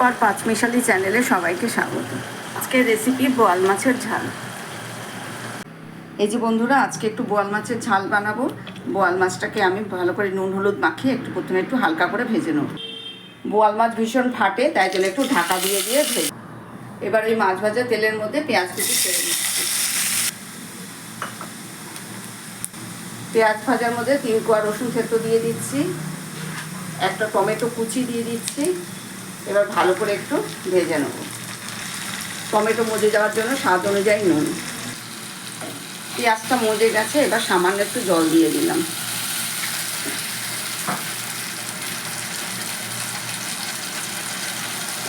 স্বাস্থ্যকর পাঁচমিশালি চ্যানেলে সবাইকে স্বাগত। আজকের রেসিপি বোয়াল মাছের ঝাল। এই যে বন্ধুরা, আজকে একটু বোয়াল মাছের ঝাল বানাবো। বোয়াল মাছটাকে আমি ভালো করে নুন, হলুদ মাখিয়ে একটু প্রথমে একটু হালকা করে ভেজে নেব। বোয়াল মাছ ভীষণ ফাটে, তাই জন্য একটু ঢাকা দিয়ে দিয়ে ভেজে এবার ওই মাছ ভাজা তেলের মধ্যে পেঁয়াজ কুচি ছেড়ে নিচ্ছি পেঁয়াজ ভাজার মধ্যে তিন কোয়া রসুন থেতো দিয়ে দিচ্ছি। একটা টমেটো কুচি দিয়ে দিচ্ছি। এবার ভালো করে একটু ভেজে নেব। টমেটো মজে যাওয়ার জন্য স্বাদ অনুযায়ী নুন। পেঁয়াজটা মজে গেছে, এবার সামান্য একটু জল দিয়ে দিলাম।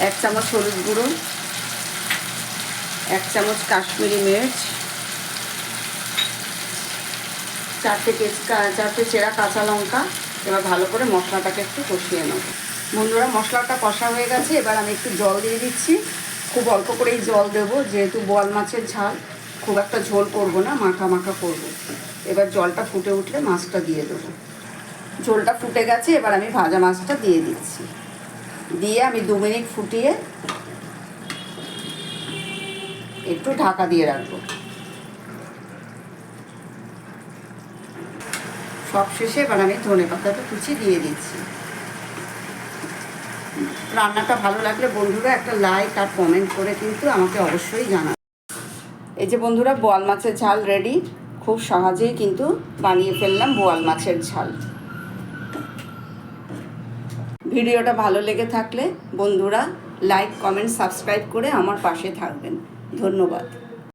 এক চামচ হলুদ গুঁড়ো, এক চামচ কাশ্মীরি মির্চ, চারটে কেচ, চারটে চেরা কাঁচা লঙ্কা, এবার ভালো করে মশলাটাকে একটু কষিয়ে নেব। বন্ধুরা, মশলাটা কষা হয়ে গেছে। এবার আমি একটু জল দিয়ে দিচ্ছি। খুব অল্প করেই জল দেবো, যেহেতু বোয়াল মাছের ঝাল। খুব একটা ঝোল করব না, মাখা মাখা করব। এবার জলটা ফুটে উঠলে মাছটা দিয়ে দেবো। ঝোলটা ফুটে গেছে, এবার আমি ভাজা মাছটা দিয়ে দিচ্ছি। দিয়ে আমি দু মিনিট ফুটিয়ে একটু ঢাকা দিয়ে রাখব। সব শেষে এবার আমি ধনে পাতাটা কুচি দিয়ে দিচ্ছি। রান্নাটা ভালো লাগলে বন্ধুরা একটা লাইক আর কমেন্ট করে কিন্তু আমাকে অবশ্যই জানাবে। এই যে বন্ধুরা, বোয়াল মাছের ঝাল রেডি খুব সহজেই কিন্তু বানিয়ে ফেললাম বোয়াল মাছের ঝাল। ভিডিওটা ভালো লেগে থাকলে বন্ধুরা লাইক কমেন্ট সাবস্ক্রাইব করে আমার পাশে থাকবেন। ধন্যবাদ।